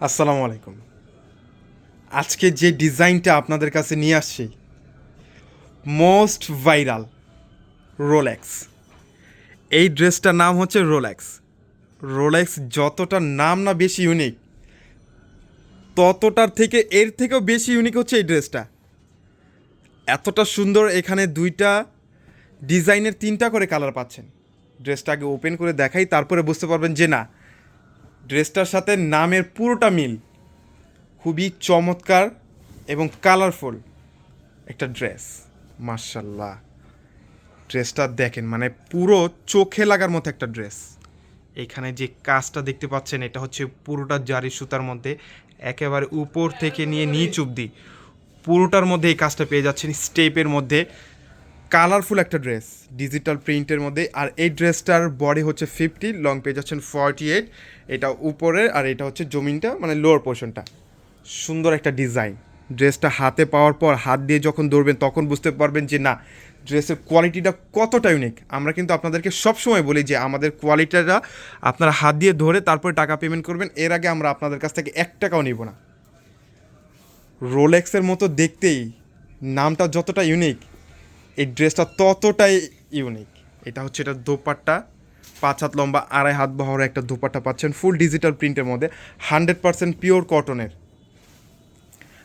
আসসালামু আলাইকুম। আজকে যে ডিজাইনটা আপনাদের কাছে নিয়ে আসছি, মোস্ট ভাইরাল রোলেক্স। এই ড্রেসটার নাম হচ্ছে রোলেক্স। রোলেক্স যতটা নাম না বেশি ইউনিক ততটার থেকে এর থেকেও বেশি ইউনিক হচ্ছে এই ড্রেসটা। এতটা সুন্দর এখানে দুইটা ডিজাইনের তিনটা করে কালার পাচ্ছেন। ড্রেসটা আগে ওপেন করে দেখাই, তারপরে বুঝতে পারবেন যে না ড্রেসটার সাথে নামের পুরোটা মিল। খুবই চমৎকার এবং কালারফুল একটা ড্রেস। মার্শাল্লাহ ড্রেসটা দেখেন মানে পুরো চোখে লাগার মতো একটা ড্রেস। এখানে যে কাজটা দেখতে পাচ্ছেন, এটা হচ্ছে পুরোটা জারি সুতার মধ্যে, একেবারে উপর থেকে নিয়ে নিচ অব্দি পুরোটার মধ্যে এই কাজটা পেয়ে যাচ্ছেন স্টেপের মধ্যে। কালারফুল একটা ড্রেস, ডিজিটাল প্রিন্টের মধ্যে। আর এই ড্রেসটার বডি হচ্ছে ফিফটি, লং পেজ হচ্ছেন ফর্টি এইট। এটা উপরে আর এটা হচ্ছে জমিনটা মানে লোয়ার পোর্শনটা। সুন্দর একটা ডিজাইন। ড্রেসটা হাতে পাওয়ার পর, হাত দিয়ে যখন দৌড়বেন তখন বুঝতে পারবেন যে না, ড্রেসের কোয়ালিটিটা কতটা ইউনিক আমরা কিন্তু আপনাদেরকে সবসময় বলি যে আমাদের কোয়ালিটিটা আপনারা হাত দিয়ে ধরে তারপরে টাকা পেমেন্ট করবেন। এর আগে আমরা আপনাদের কাছ থেকে এক টাকাও নিব না। রোলেক্সের মতো দেখতেই নামটা যতটা ইউনিক এই ড্রেসটা ততটাই ইউনিক এটা হচ্ছে এটা দোপাট্টা, পাঁচ হাত লম্বা, আড়াই হাত বহর একটা দোপাট্টা পাচ্ছেন ফুল ডিজিটাল প্রিন্টের মধ্যে হান্ড্রেড পারসেন্ট পিওর কটনের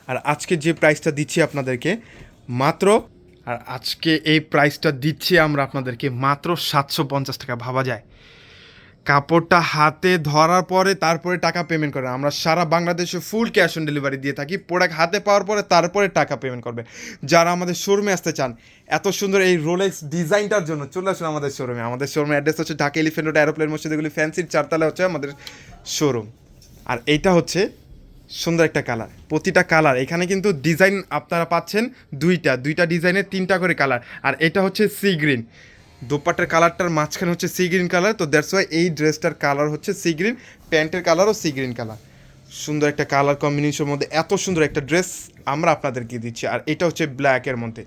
আর আজকে যে প্রাইসটা দিচ্ছি আপনাদেরকে, মাত্র, আর আজকে এই প্রাইসটা দিচ্ছি আমরা আপনাদেরকে মাত্র সাতশো পঞ্চাশ টাকা, ভাবা যায়। কাপড়টা হাতে ধরার পরে তারপরে টাকা পেমেন্ট করেন আমরা সারা বাংলাদেশে ফুল ক্যাশ অন ডেলিভারি দিয়ে থাকি। প্রোডাক্ট হাতে পাওয়ার পরে তারপরে টাকা পেমেন্ট করবে। যারা আমাদের শোরুমে আসতে চান, এত সুন্দর এই রোলেক্স ডিজাইনটার জন্য চলে আসুন আমাদের শোরুমে আমাদের শোরুমের অ্যাড্রেস হচ্ছে ঢাকা এলিফেন্ট রোড অ্যারোপ্লেন মসজিদগুলি ফ্যান্সির চারতলা হচ্ছে আমাদের শোরুম আর এইটা হচ্ছে সুন্দর একটা কালার প্রতিটা কালার এখানে কিন্তু ডিজাইন আপনারা পাচ্ছেন দুইটা। দুইটা ডিজাইনের তিনটা করে কালার আর এটা হচ্ছে সি গ্রিন দোপাট্টার কালারটার মাঝখানে হচ্ছে সি গ্রিন কালার তো দ্যাটস ওয়াই এই ড্রেসটার কালার হচ্ছে সি গ্রিন প্যান্টের কালারও সি গ্রিন কালার সুন্দর একটা কালার কম্বিনেশনের মধ্যে এত সুন্দর একটা ড্রেস আমরা আপনাদেরকে দিচ্ছি, আর এটা হচ্ছে ব্ল্যাকের মধ্যে।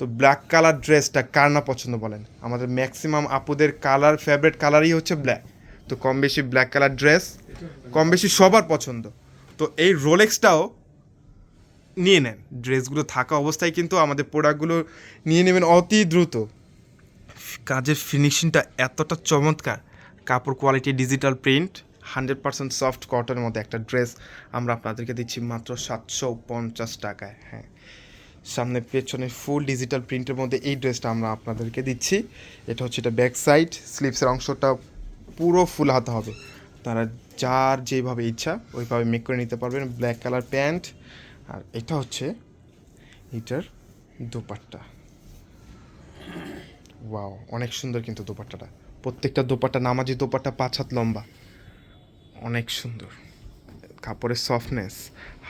তো ব্ল্যাক কালার ড্রেসটা কার না পছন্দ বলেন? আমাদের ম্যাক্সিমাম আপুদের কালার ফেভারিট কালারই হচ্ছে ব্ল্যাক তো কম বেশি ব্ল্যাক কালার ড্রেস কম বেশি সবার পছন্দ। তো এই রোলেক্সটাও নিয়ে নেন। ড্রেসগুলো থাকা অবস্থায় কিন্তু আমাদের প্রোডাক্টগুলো নিয়ে নেবেন অতি দ্রুত। কাজের ফিনিশিংটা এতটা চমৎকার। কাপড় quality digital print hundred percent soft কটনের মধ্যে একটা ড্রেস আমরা আপনাদেরকে দিচ্ছি মাত্র সাতশো পঞ্চাশ টাকায়। হ্যাঁ সামনে পেছনে ফুল ডিজিটাল প্রিন্টের মধ্যে এই ড্রেসটা আমরা আপনাদেরকে দিচ্ছি। এটা হচ্ছে এটা ব্যাক সাইড স্লিপসের অংশটা পুরো ফুল হাতে হবে। তারা যার যেভাবে ইচ্ছা ওইভাবে মেক করে নিতে পারবেন ব্ল্যাক কালার প্যান্ট আর এটা হচ্ছে এটার দোপাট্টা। ওয়াও অনেক সুন্দর কিন্তু দোপাট্টাটা। প্রত্যেকটা দোপাট্টা, নামাজি দোপাট্টা পাঁচ হাত লম্বা। অনেক সুন্দর। কাপড়ের সফটনেস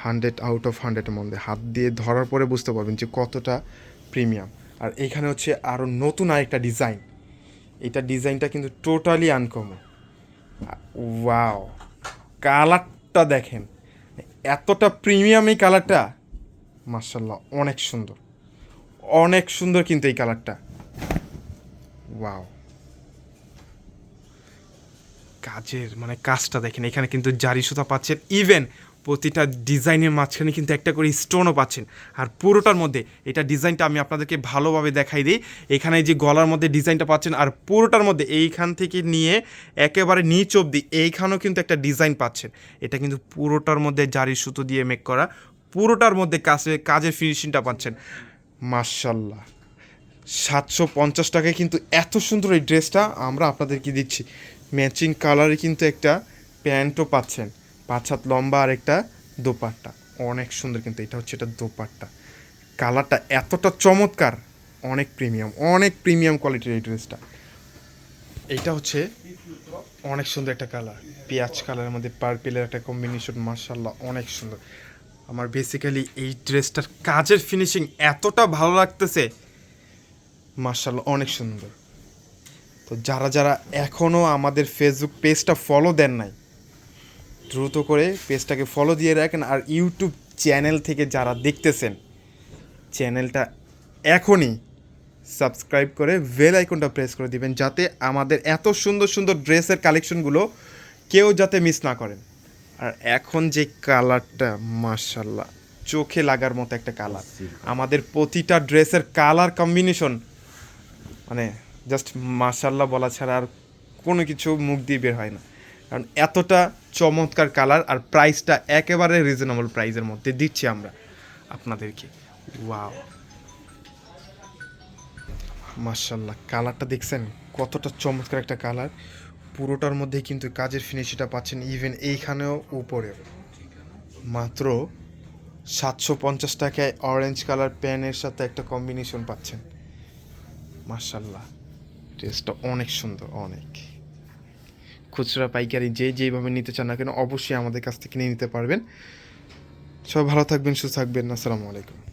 হান্ড্রেড আউট অফ হান্ড্রেডের মধ্যে। হাত দিয়ে ধরার পরে বুঝতে পারবেন যে কতটা প্রিমিয়াম আর এখানে হচ্ছে আরও নতুন আরেকটা ডিজাইন এটা ডিজাইনটা কিন্তু টোটালি আনকমন ওয়াও কালারটা দেখেন। এতটা প্রিমিয়াম এই কালারটা মার্শাল্লাহ অনেক সুন্দর। অনেক সুন্দর কিন্তু এই কালারটা ওয়াও কাজের মানে কাজটা দেখেন, এখানে কিন্তু জারি সুতা পাচ্ছেন। ইভেন প্রতিটা ডিজাইনের মাঝখানে কিন্তু একটা করে স্টোনও পাচ্ছেন। আর পুরোটার মধ্যে, এটা ডিজাইনটা আমি আপনাদেরকে ভালোভাবে দেখাই দিই। এখানে যে গলার মধ্যে ডিজাইনটা পাচ্ছেন, আর পুরোটার মধ্যে এইখান থেকে নিয়ে একেবারে নিচ অবধি এইখানেও কিন্তু একটা ডিজাইন পাচ্ছেন। এটা কিন্তু পুরোটার মধ্যে জারি সুতো দিয়ে মেক করা। পুরোটার মধ্যে কাজে, কাজের ফিনিশিংটা পাচ্ছেন। মার্শাল্লাহ সাতশো পঞ্চাশ টাকায় কিন্তু এত সুন্দর এই ড্রেসটা আমরা আপনাদেরকে দিচ্ছি। ম্যাচিং কালারে কিন্তু একটা প্যান্টও পাচ্ছেন। পাঁচ হাত লম্বা আর একটা দোপাট্টা। অনেক সুন্দর কিন্তু এটা হচ্ছে এটা দোপাট্টা। কালারটা এতটা চমৎকার, অনেক প্রিমিয়াম অনেক প্রিমিয়াম কোয়ালিটির এই ড্রেসটা। এইটা হচ্ছে অনেক সুন্দর একটা কালার। পেঁয়াজ কালারের মধ্যে পার্পেলের একটা কম্বিনেশন মার্শাল্লাহ অনেক সুন্দর। আমার বেসিক্যালি এই ড্রেসটার কাজের ফিনিশিং এতটা ভালো লাগতেছে। মার্শাল্লাহ অনেক সুন্দর। তো যারা যারা এখনও আমাদের ফেসবুক পেজটা ফলো দেন নাই দ্রুত করে পেজটাকে ফলো দিয়ে রাখেন আর ইউটিউব চ্যানেল থেকে যারা দেখতেছেন চ্যানেলটা এখনই সাবস্ক্রাইব করে বেল আইকনটা প্রেস করে দিবেন যাতে আমাদের এত সুন্দর সুন্দর ড্রেসের কালেকশনগুলো কেউ যাতে মিস না করেন। আর এখন যে কালারটা মার্শাল্লাহ চোখে লাগার মতো একটা কালার আমাদের প্রতিটা ড্রেসের কালার কম্বিনেশন মানে জাস্ট মার্শাল্লাহ বলা ছাড়া আর কোনো কিছু মুখ দিয়ে বের হয় না। কারণ এতটা চমৎকার কালার আর প্রাইসটা একেবারে রিজনেবল প্রাইসের মধ্যে দিচ্ছি আমরা আপনাদেরকে। ওয়াও মার্শাল্লাহ কালারটা দেখছেন? কতটা চমৎকার একটা কালার পুরোটার মধ্যে কিন্তু কাজের ফিনিশিংটা পাচ্ছেন ইভেন এইখানেও উপরেও মাত্র সাতশো পঞ্চাশ টাকায় অরেঞ্জ কালার প্যানের সাথে একটা কম্বিনেশন পাচ্ছেন। মার্শাল্লাহ ড্রেসটা অনেক সুন্দর, অনেক। খুচরা পাইকারি যে যেভাবে নিতে চান না কেন, অবশ্যই আমাদের কাছ থেকে নিয়ে নিতে পারবেন। সবাই ভালো থাকবেন, সুস্থ থাকবেন। আসসালামু আলাইকুম।